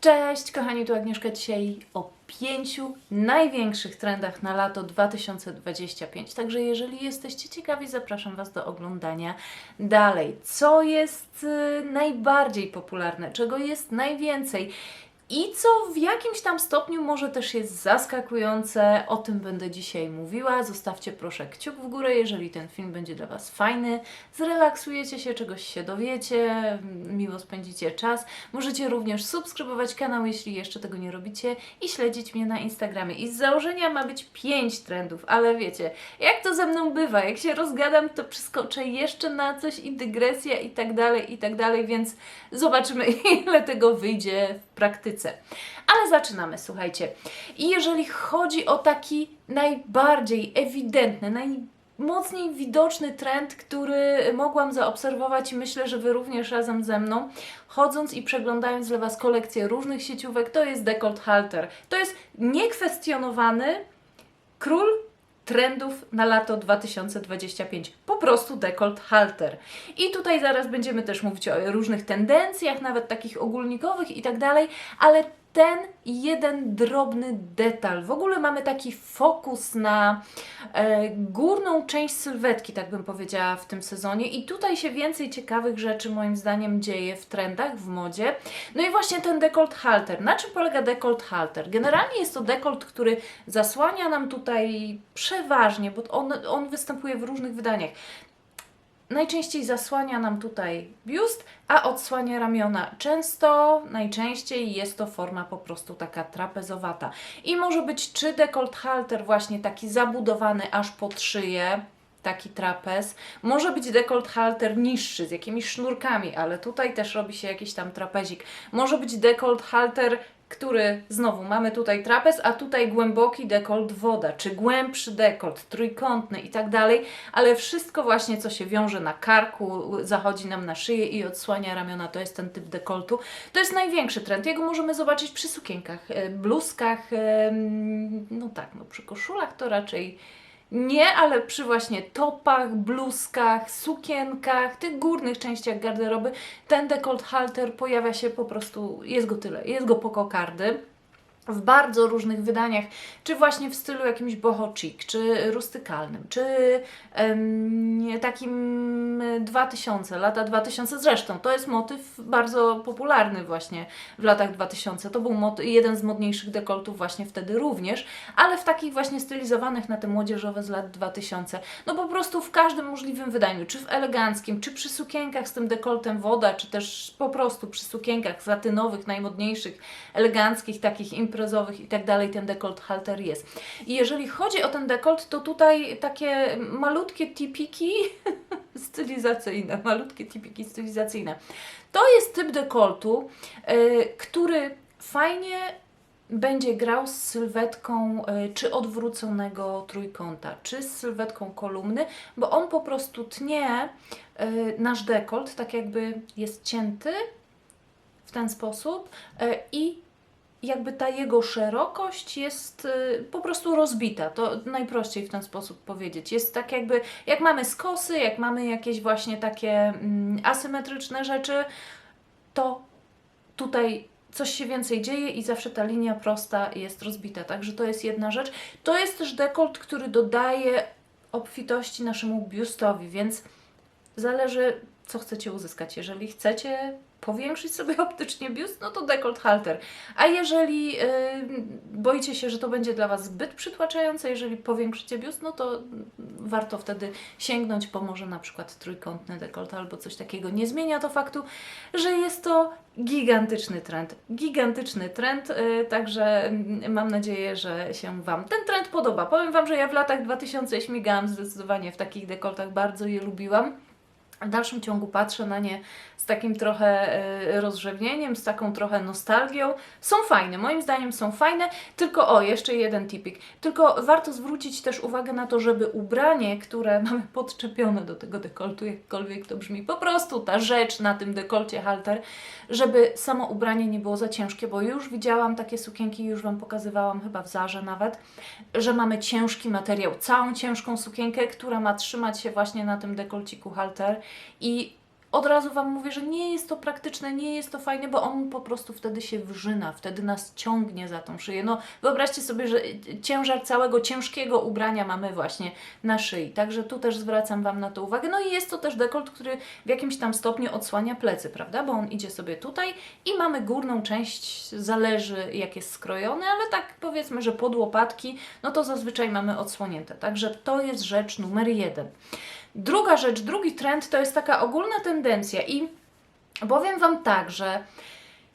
Cześć kochani, tu Agnieszka dzisiaj o pięciu największych trendach na lato 2025. Także jeżeli jesteście ciekawi, zapraszam Was do oglądania dalej. Co jest y, najbardziej popularne, czego jest najwięcej i co w jakimś tam stopniu może też jest zaskakujące, o tym będę dzisiaj mówiła. Zostawcie proszę kciuk w górę, jeżeli ten film będzie dla Was fajny. Zrelaksujecie się, czegoś się dowiecie, miło spędzicie czas. Możecie również subskrybować kanał, jeśli jeszcze tego nie robicie i śledzić mnie na Instagramie. I z założenia ma być 5 trendów, ale wiecie, jak to ze mną bywa, jak się rozgadam, to przeskoczę jeszcze na coś i dygresja i tak dalej, i tak dalej, więc zobaczymy ile tego wyjdzie w praktyce. Ale zaczynamy, słuchajcie. I jeżeli chodzi o taki najbardziej ewidentny, najmocniej widoczny trend, który mogłam zaobserwować i myślę, że Wy również razem ze mną, chodząc i przeglądając dla Was kolekcję różnych sieciówek, to jest decolt halter. To jest niekwestionowany król trendów na lato 2025. Po prostu dekolt halter. I tutaj zaraz będziemy też mówić o różnych tendencjach, nawet takich ogólnikowych i tak dalej, ale ten jeden drobny detal. W ogóle mamy taki fokus na e, górną część sylwetki, tak bym powiedziała, w tym sezonie. I tutaj się więcej ciekawych rzeczy, moim zdaniem, dzieje w trendach, w modzie. No i właśnie ten dekolt halter. Na czym polega dekolt halter? Generalnie jest to dekolt, który zasłania nam tutaj przeważnie, bo on, on występuje w różnych wydaniach najczęściej zasłania nam tutaj biust, a odsłania ramiona. Często, najczęściej jest to forma po prostu taka trapezowata. I może być czy dekolt halter właśnie taki zabudowany aż pod szyję, taki trapez. Może być dekolt halter niższy z jakimiś sznurkami, ale tutaj też robi się jakiś tam trapezik. Może być dekolt halter który znowu mamy tutaj trapez, a tutaj głęboki dekolt woda, czy głębszy dekolt, trójkątny i tak dalej, ale wszystko właśnie, co się wiąże na karku, zachodzi nam na szyję i odsłania ramiona, to jest ten typ dekoltu. To jest największy trend. Jego możemy zobaczyć przy sukienkach, e, bluzkach, e, no tak, no przy koszulach to raczej nie, ale przy właśnie topach, bluzkach, sukienkach, tych górnych częściach garderoby, ten dekolt halter pojawia się po prostu, jest go tyle, jest go po kokardy w bardzo różnych wydaniach, czy właśnie w stylu jakimś boho chic, czy rustykalnym, czy em, takim 2000, lata 2000 zresztą. To jest motyw bardzo popularny właśnie w latach 2000. To był jeden z modniejszych dekoltów właśnie wtedy również, ale w takich właśnie stylizowanych na te młodzieżowe z lat 2000. No po prostu w każdym możliwym wydaniu, czy w eleganckim, czy przy sukienkach z tym dekoltem woda, czy też po prostu przy sukienkach satynowych, najmodniejszych, eleganckich, takich imprezowych, imprezowych i tak dalej ten dekolt halter jest. I jeżeli chodzi o ten dekolt, to tutaj takie malutkie tipiki stylizacyjne, malutkie tipiki stylizacyjne. To jest typ dekoltu, yy, który fajnie będzie grał z sylwetką y, czy odwróconego trójkąta, czy z sylwetką kolumny, bo on po prostu tnie y, nasz dekolt, tak jakby jest cięty w ten sposób i jakby ta jego szerokość jest y, po prostu rozbita. To najprościej w ten sposób powiedzieć. Jest tak jakby, jak mamy skosy, jak mamy jakieś właśnie takie mm, asymetryczne rzeczy, to tutaj coś się więcej dzieje i zawsze ta linia prosta jest rozbita. Także to jest jedna rzecz. To jest też dekolt, który dodaje obfitości naszemu biustowi, więc zależy, co chcecie uzyskać. Jeżeli chcecie powiększyć sobie optycznie biust, no to dekolt halter. A jeżeli yy, boicie się, że to będzie dla Was zbyt przytłaczające, jeżeli powiększycie biust, no to warto wtedy sięgnąć po może na przykład trójkątny dekolt albo coś takiego. Nie zmienia to faktu, że jest to gigantyczny trend. Gigantyczny trend, yy, także mm, mam nadzieję, że się Wam ten trend podoba. Powiem Wam, że ja w latach 2000 śmigałam zdecydowanie w takich dekoltach, bardzo je lubiłam. W dalszym ciągu patrzę na nie z takim trochę e, rozrzewnieniem, z taką trochę nostalgią. Są fajne, moim zdaniem są fajne, tylko o, jeszcze jeden tipik. Tylko warto zwrócić też uwagę na to, żeby ubranie, które mamy podczepione do tego dekoltu, jakkolwiek to brzmi, po prostu ta rzecz na tym dekolcie halter, żeby samo ubranie nie było za ciężkie, bo już widziałam takie sukienki, już Wam pokazywałam chyba w Zarze nawet, że mamy ciężki materiał, całą ciężką sukienkę, która ma trzymać się właśnie na tym dekolciku halter i od razu Wam mówię, że nie jest to praktyczne, nie jest to fajne, bo on po prostu wtedy się wrzyna, wtedy nas ciągnie za tą szyję. No wyobraźcie sobie, że ciężar całego ciężkiego ubrania mamy właśnie na szyi, także tu też zwracam Wam na to uwagę. No i jest to też dekolt, który w jakimś tam stopniu odsłania plecy, prawda, bo on idzie sobie tutaj i mamy górną część, zależy jak jest skrojony, ale tak powiedzmy, że pod łopatki, no to zazwyczaj mamy odsłonięte, także to jest rzecz numer jeden. Druga rzecz, drugi trend to jest taka ogólna tendencja i powiem Wam tak, że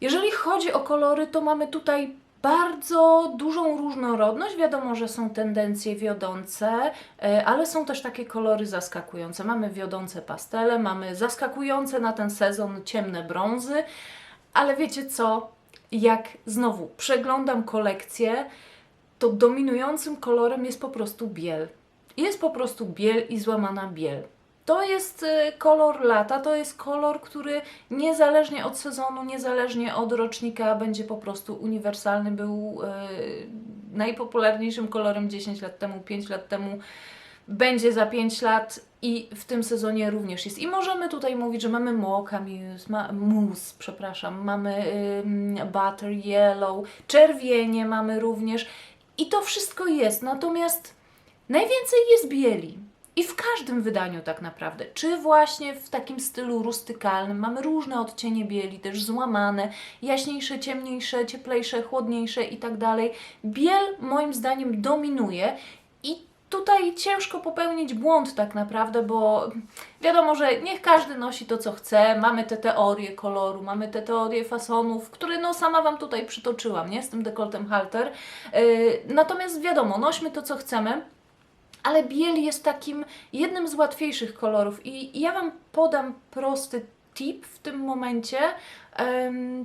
jeżeli chodzi o kolory, to mamy tutaj bardzo dużą różnorodność. Wiadomo, że są tendencje wiodące, e, ale są też takie kolory zaskakujące. Mamy wiodące pastele, mamy zaskakujące na ten sezon ciemne brązy, ale wiecie co? Jak znowu przeglądam kolekcję, to dominującym kolorem jest po prostu biel. Jest po prostu biel i złamana biel. To jest y, kolor lata, to jest kolor, który niezależnie od sezonu, niezależnie od rocznika będzie po prostu uniwersalny. Był y, najpopularniejszym kolorem 10 lat temu, 5 lat temu, będzie za 5 lat i w tym sezonie również jest. I możemy tutaj mówić, że mamy mocha mousse, ma, mousse przepraszam, mamy ym, butter yellow, czerwienie mamy również i to wszystko jest. Natomiast najwięcej jest bieli. I w każdym wydaniu tak naprawdę, czy właśnie w takim stylu rustykalnym, mamy różne odcienie bieli, też złamane, jaśniejsze, ciemniejsze, cieplejsze, chłodniejsze i tak dalej. Biel moim zdaniem dominuje i tutaj ciężko popełnić błąd tak naprawdę, bo wiadomo, że niech każdy nosi to, co chce. Mamy te teorie koloru, mamy te teorie fasonów, które no sama Wam tutaj przytoczyłam, nie? Z tym dekoltem halter. Yy, natomiast wiadomo, nośmy to, co chcemy. Ale biel jest takim jednym z łatwiejszych kolorów i ja Wam podam prosty tip w tym momencie,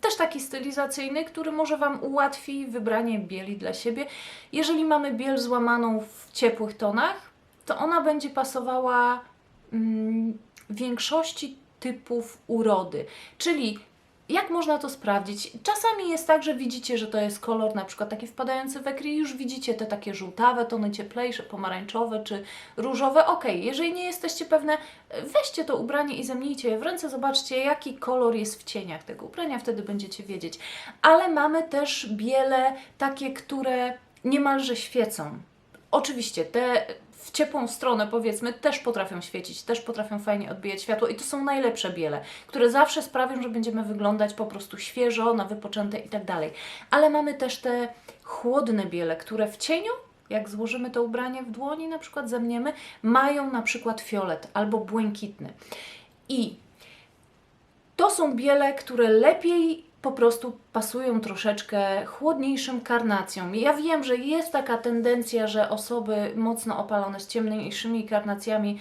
też taki stylizacyjny, który może Wam ułatwi wybranie bieli dla siebie. Jeżeli mamy biel złamaną w ciepłych tonach, to ona będzie pasowała mm, większości typów urody. Czyli jak można to sprawdzić? Czasami jest tak, że widzicie, że to jest kolor na przykład taki wpadający we ekry i już widzicie te takie żółtawe, tony cieplejsze, pomarańczowe czy różowe. Ok, jeżeli nie jesteście pewne, weźcie to ubranie i zemnijcie je w ręce, zobaczcie jaki kolor jest w cieniach tego ubrania, wtedy będziecie wiedzieć. Ale mamy też biele takie, które niemalże świecą. Oczywiście te w ciepłą stronę, powiedzmy, też potrafią świecić, też potrafią fajnie odbijać światło i to są najlepsze biele, które zawsze sprawią, że będziemy wyglądać po prostu świeżo, na wypoczęte i tak dalej. Ale mamy też te chłodne biele, które w cieniu jak złożymy to ubranie w dłoni, na przykład zemniemy, mają na przykład fiolet albo błękitny. I to są biele, które lepiej po prostu pasują troszeczkę chłodniejszym karnacjom. Ja wiem, że jest taka tendencja, że osoby mocno opalone z ciemniejszymi karnacjami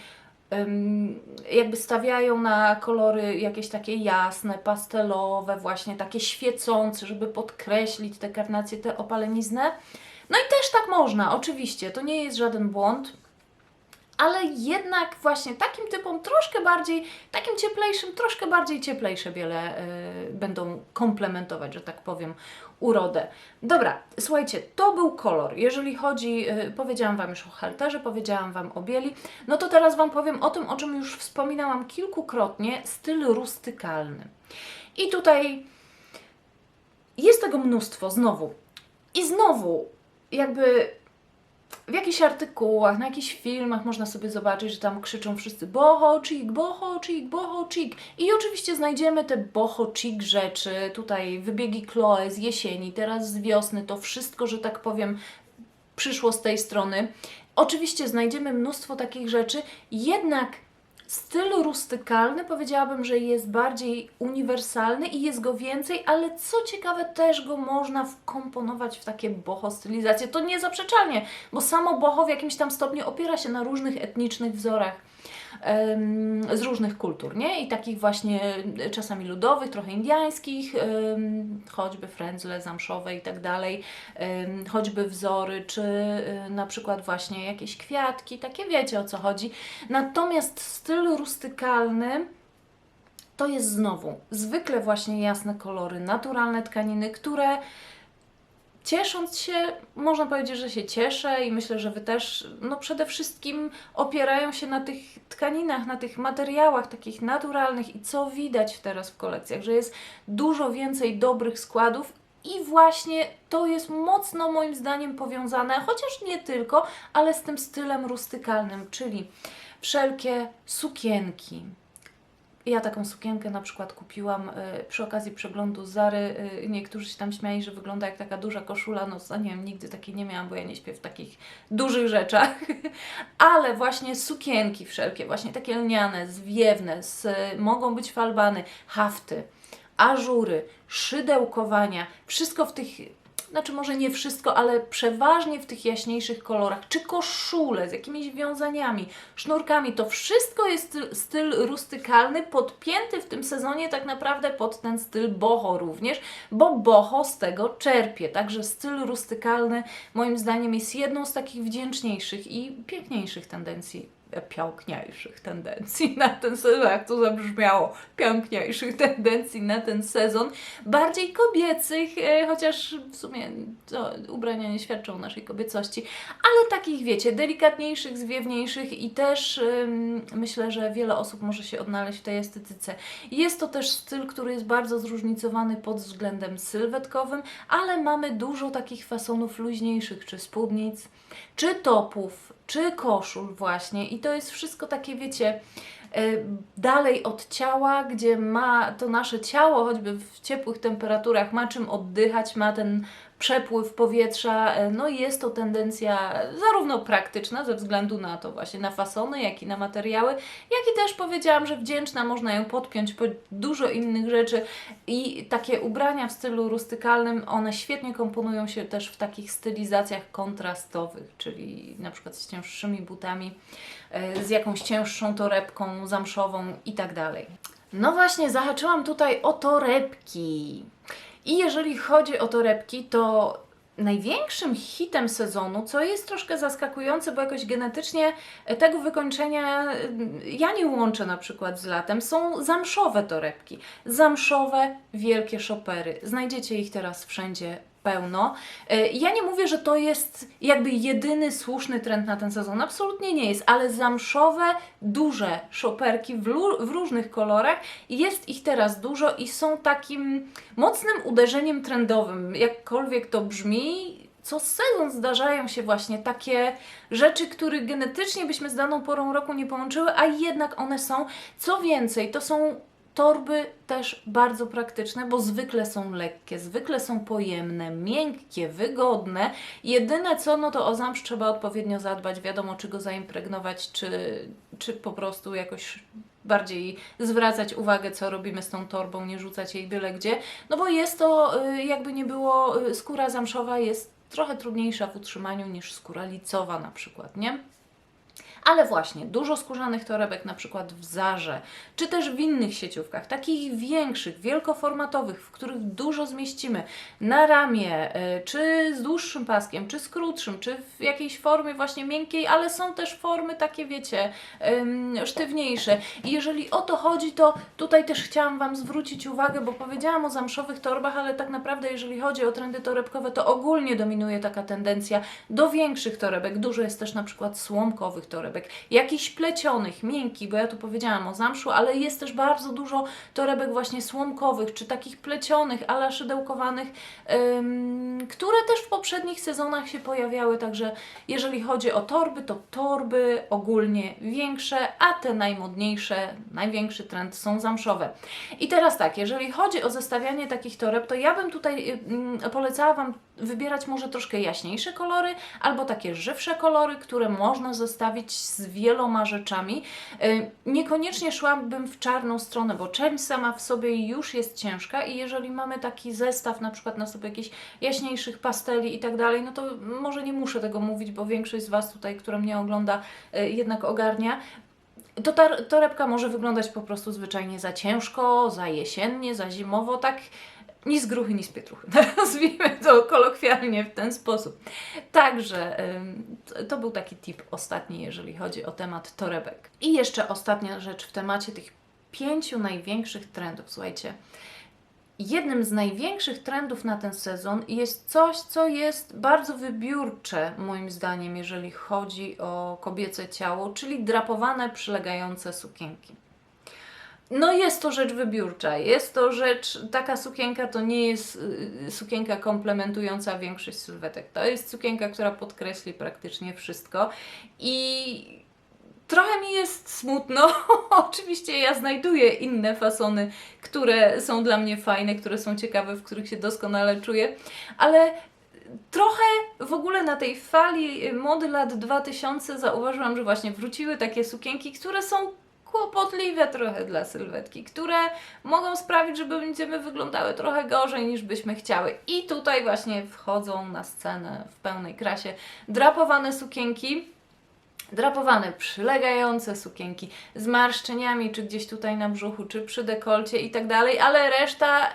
jakby stawiają na kolory jakieś takie jasne, pastelowe, właśnie takie świecące, żeby podkreślić te karnacje, te opaleniznę. No i też tak można, oczywiście, to nie jest żaden błąd ale jednak właśnie takim typom troszkę bardziej, takim cieplejszym, troszkę bardziej cieplejsze biele y, będą komplementować, że tak powiem, urodę. Dobra, słuchajcie, to był kolor. Jeżeli chodzi, y, powiedziałam Wam już o halterze, powiedziałam Wam o bieli, no to teraz Wam powiem o tym, o czym już wspominałam kilkukrotnie, styl rustykalny. I tutaj jest tego mnóstwo, znowu. I znowu, jakby w jakichś artykułach, na jakichś filmach można sobie zobaczyć, że tam krzyczą wszyscy boho chic, boho chic, boho chic. I oczywiście znajdziemy te boho chic rzeczy, tutaj wybiegi Chloe z jesieni, teraz z wiosny, to wszystko, że tak powiem, przyszło z tej strony. Oczywiście znajdziemy mnóstwo takich rzeczy, jednak Styl rustykalny powiedziałabym, że jest bardziej uniwersalny i jest go więcej, ale co ciekawe, też go można wkomponować w takie boho stylizacje. To niezaprzeczalnie, bo samo boho w jakimś tam stopniu opiera się na różnych etnicznych wzorach z różnych kultur, nie? I takich właśnie e, czasami ludowych, trochę indiańskich, choćby frędzle zamszowe i tak dalej, choćby wzory, czy e, na przykład właśnie jakieś kwiatki, takie wiecie o co chodzi. Natomiast styl rustykalny to jest znowu zwykle właśnie jasne kolory, naturalne tkaniny, które ciesząc się, można powiedzieć, że się cieszę i myślę, że Wy też, no przede wszystkim opierają się na tych tkaninach, na tych materiałach takich naturalnych i co widać teraz w kolekcjach, że jest dużo więcej dobrych składów i właśnie to jest mocno moim zdaniem powiązane, chociaż nie tylko, ale z tym stylem rustykalnym, czyli wszelkie sukienki, ja taką sukienkę na przykład kupiłam y, przy okazji przeglądu Zary. Y, niektórzy się tam śmiali, że wygląda jak taka duża koszula. No, no nie wiem, nigdy takiej nie miałam, bo ja nie śpię w takich dużych rzeczach. Ale właśnie sukienki wszelkie, właśnie takie lniane, zwiewne, z, mogą być falbany, hafty, ażury, szydełkowania. Wszystko w tych znaczy może nie wszystko, ale przeważnie w tych jaśniejszych kolorach, czy koszule z jakimiś wiązaniami, sznurkami, to wszystko jest styl, rustykalny, podpięty w tym sezonie tak naprawdę pod ten styl boho również, bo boho z tego czerpie. Także styl rustykalny moim zdaniem jest jedną z takich wdzięczniejszych i piękniejszych tendencji piękniejszych tendencji na ten sezon, jak to zabrzmiało, piękniejszych tendencji na ten sezon, bardziej kobiecych, e, chociaż w sumie to ubrania nie świadczą naszej kobiecości, ale takich wiecie, delikatniejszych, zwiewniejszych i też ym, myślę, że wiele osób może się odnaleźć w tej estetyce. Jest to też styl, który jest bardzo zróżnicowany pod względem sylwetkowym, ale mamy dużo takich fasonów luźniejszych, czy spódnic, czy topów, czy koszul właśnie i to jest wszystko takie, wiecie, e, dalej od ciała, gdzie ma to nasze ciało, choćby w ciepłych temperaturach, ma czym oddychać, ma ten przepływ powietrza. E, no jest to tendencja zarówno praktyczna, ze względu na to właśnie na fasony, jak i na materiały, jak i też powiedziałam, że wdzięczna, można ją podpiąć pod dużo innych rzeczy i takie ubrania w stylu rustykalnym, one świetnie komponują się też w takich stylizacjach kontrastowych, czyli na przykład z cięższymi butami, e, z jakąś cięższą torebką zamszową i tak dalej. No właśnie, zahaczyłam tutaj o torebki. I jeżeli chodzi o torebki, to największym hitem sezonu, co jest troszkę zaskakujące, bo jakoś genetycznie tego wykończenia y, ja nie łączę na przykład z latem, są zamszowe torebki. Zamszowe, wielkie szopery. Znajdziecie ich teraz wszędzie pełno. E, Ja nie mówię, że to jest jakby jedyny słuszny trend na ten sezon. Absolutnie nie jest, ale zamszowe, duże szoperki w, w różnych kolorach jest ich teraz dużo i są takim mocnym uderzeniem trendowym. Jakkolwiek to brzmi, co sezon zdarzają się właśnie takie rzeczy, których genetycznie byśmy z daną porą roku nie połączyły, a jednak one są. Co więcej, to są torby też bardzo praktyczne, bo zwykle są lekkie, zwykle są pojemne, miękkie, wygodne. Jedyne co, no to o zamsz trzeba odpowiednio zadbać, wiadomo czy go zaimpregnować, czy, czy po prostu jakoś bardziej zwracać uwagę, co robimy z tą torbą, nie rzucać jej byle gdzie, no bo jest to, y, jakby nie było, y, skóra zamszowa jest trochę trudniejsza w utrzymaniu niż skóra licowa na przykład, nie? Ale właśnie, dużo skórzanych torebek, na przykład w Zarze, czy też w innych sieciówkach, takich większych, wielkoformatowych, w których dużo zmieścimy, na ramię, y, czy z dłuższym paskiem, czy z krótszym, czy w jakiejś formie właśnie miękkiej, ale są też formy takie, wiecie, sztywniejsze. I jeżeli o to chodzi, to tutaj też chciałam Wam zwrócić uwagę, bo powiedziałam o zamszowych torbach, ale tak naprawdę jeżeli chodzi o trendy torebkowe, to ogólnie dominuje taka tendencja do większych torebek. Dużo jest też na przykład słomkowych torebek, jakichś plecionych, miękkich, bo ja tu powiedziałam o zamszu, ale jest też bardzo dużo torebek właśnie słomkowych, czy takich plecionych, ala szydełkowanych, ym, które też w poprzednich sezonach się pojawiały, także jeżeli chodzi o torby, to torby ogólnie większe, a te najmodniejsze, największy trend są zamszowe. I teraz tak, jeżeli chodzi o zestawianie takich toreb, to ja bym tutaj ym, polecała Wam wybierać może troszkę jaśniejsze kolory, albo takie żywsze kolory, które można zestawić z wieloma rzeczami. Y, Niekoniecznie szłabym w czarną stronę, bo czerń sama w sobie już jest ciężka i jeżeli mamy taki zestaw, na przykład na sobie jakichś jaśniejszych pasteli i tak dalej, no to może nie muszę tego mówić, bo większość z Was tutaj, która mnie ogląda, y, jednak ogarnia. To ta torebka może wyglądać po prostu zwyczajnie za ciężko, za jesiennie, za zimowo, tak ni z gruchy, ni z pietruchy. Nazwijmy to kolokwialnie w ten sposób. Także to był taki tip ostatni, jeżeli chodzi o temat torebek. I jeszcze ostatnia rzecz w temacie tych pięciu największych trendów. Słuchajcie, jednym z największych trendów na ten sezon jest coś, co jest bardzo wybiórcze, moim zdaniem, jeżeli chodzi o kobiece ciało, czyli drapowane, przylegające sukienki. No jest to rzecz wybiórcza, jest to rzecz, taka sukienka to nie jest y, sukienka komplementująca większość sylwetek. To jest sukienka, która podkreśli praktycznie wszystko i trochę mi jest smutno. Oczywiście ja znajduję inne fasony, które są dla mnie fajne, które są ciekawe, w których się doskonale czuję, ale trochę w ogóle na tej fali mody lat 2000 zauważyłam, że właśnie wróciły takie sukienki, które są kłopotliwe trochę dla sylwetki, które mogą sprawić, że będziemy wyglądały trochę gorzej niż byśmy chciały. I tutaj właśnie wchodzą na scenę w pełnej krasie drapowane sukienki. Drapowane, przylegające sukienki z marszczeniami, czy gdzieś tutaj na brzuchu, czy przy dekolcie i tak dalej, ale reszta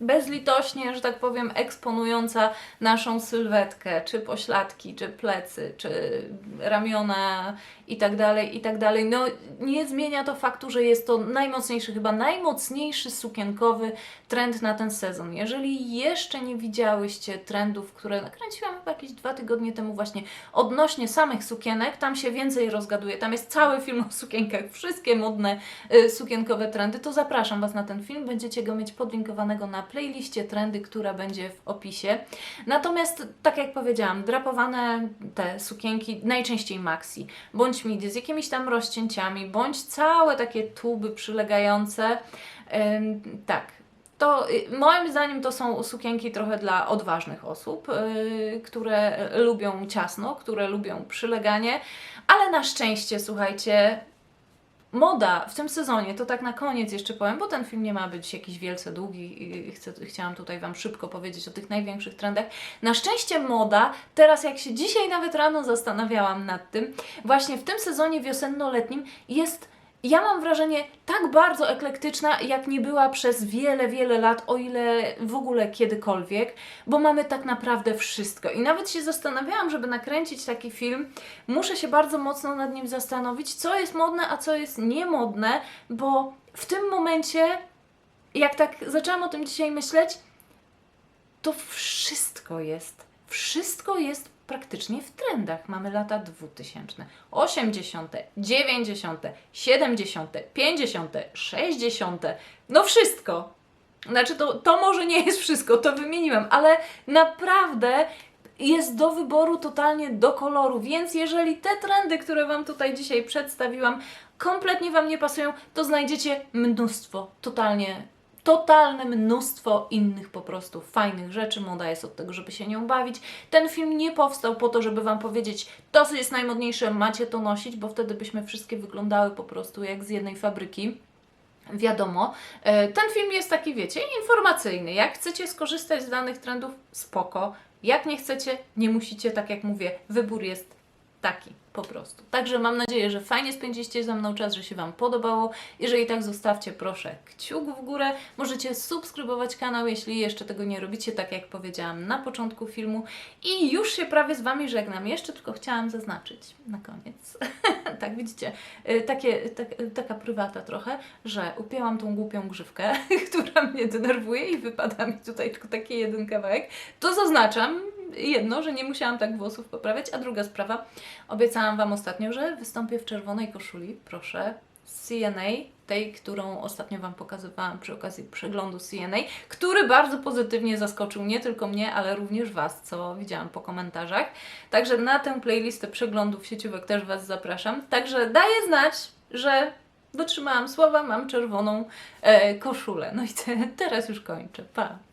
bezlitośnie, że tak powiem, eksponująca naszą sylwetkę, czy pośladki, czy plecy, czy ramiona i tak dalej, i tak dalej. No nie zmienia to faktu, że jest to najmocniejszy, chyba najmocniejszy sukienkowy trend na ten sezon. Jeżeli jeszcze nie widziałyście trendów, które nakręciłam chyba jakieś dwa tygodnie temu właśnie odnośnie samych sukienek, tam się więcej rozgaduje, tam jest cały film o sukienkach, wszystkie modne y, sukienkowe trendy, to zapraszam Was na ten film, będziecie go mieć podlinkowanego na playliście trendy, która będzie w opisie. Natomiast, tak jak powiedziałam, drapowane te sukienki, najczęściej maxi, bądź z jakimiś tam rozcięciami, bądź całe takie tuby przylegające, tak, to y, moim zdaniem to są sukienki trochę dla odważnych osób, yy, które lubią ciasno, które lubią przyleganie, ale na szczęście, słuchajcie, moda w tym sezonie, to tak na koniec jeszcze powiem, bo ten film nie ma być jakiś wielce długi i chcę, chciałam tutaj Wam szybko powiedzieć o tych największych trendach. Na szczęście moda, teraz jak się dzisiaj nawet rano zastanawiałam nad tym, właśnie w tym sezonie wiosenno-letnim jest ja mam wrażenie, tak bardzo eklektyczna, jak nie była przez wiele, wiele lat, o ile w ogóle kiedykolwiek, bo mamy tak naprawdę wszystko. I nawet się zastanawiałam, żeby nakręcić taki film, muszę się bardzo mocno nad nim zastanowić, co jest modne, a co jest niemodne, bo w tym momencie, jak tak zaczęłam o tym dzisiaj myśleć, to wszystko jest. Wszystko jest praktycznie w trendach. Mamy lata 2000, 80., 90., 70., 50., 60. No wszystko. Znaczy, to, to może nie jest wszystko, to wymieniłam, ale naprawdę jest do wyboru totalnie do koloru, więc jeżeli te trendy, które Wam tutaj dzisiaj przedstawiłam, kompletnie Wam nie pasują, to znajdziecie mnóstwo totalnie totalne mnóstwo innych po prostu fajnych rzeczy. Moda jest od tego, żeby się nią bawić. Ten film nie powstał po to, żeby Wam powiedzieć, to jest najmodniejsze, macie to nosić, bo wtedy byśmy wszystkie wyglądały po prostu jak z jednej fabryki. Wiadomo, e, ten film jest taki, wiecie, informacyjny. Jak chcecie skorzystać z danych trendów, spoko. Jak nie chcecie, nie musicie, tak jak mówię, wybór jest taki po prostu. Także mam nadzieję, że fajnie spędziliście ze mną czas, że się Wam podobało. Jeżeli tak, zostawcie proszę kciuk w górę. Możecie subskrybować kanał, jeśli jeszcze tego nie robicie, tak jak powiedziałam na początku filmu. I już się prawie z Wami żegnam. Jeszcze tylko chciałam zaznaczyć na koniec. tak, widzicie, y, takie, tak, taka prywata trochę, że upięłam tą głupią grzywkę, która mnie denerwuje i wypada mi tutaj tylko taki jeden kawałek. To zaznaczam, jedno, że nie musiałam tak włosów poprawiać, a druga sprawa, obiecałam Wam ostatnio, że wystąpię w czerwonej koszuli, proszę, CNA, tej, którą ostatnio Wam pokazywałam przy okazji przeglądu CNA, który bardzo pozytywnie zaskoczył nie tylko mnie, ale również Was, co widziałam po komentarzach. Także na tę playlistę przeglądów sieciówek też Was zapraszam. Także daję znać, że dotrzymałam słowa, mam czerwoną e, koszulę. No i te, teraz już kończę. Pa!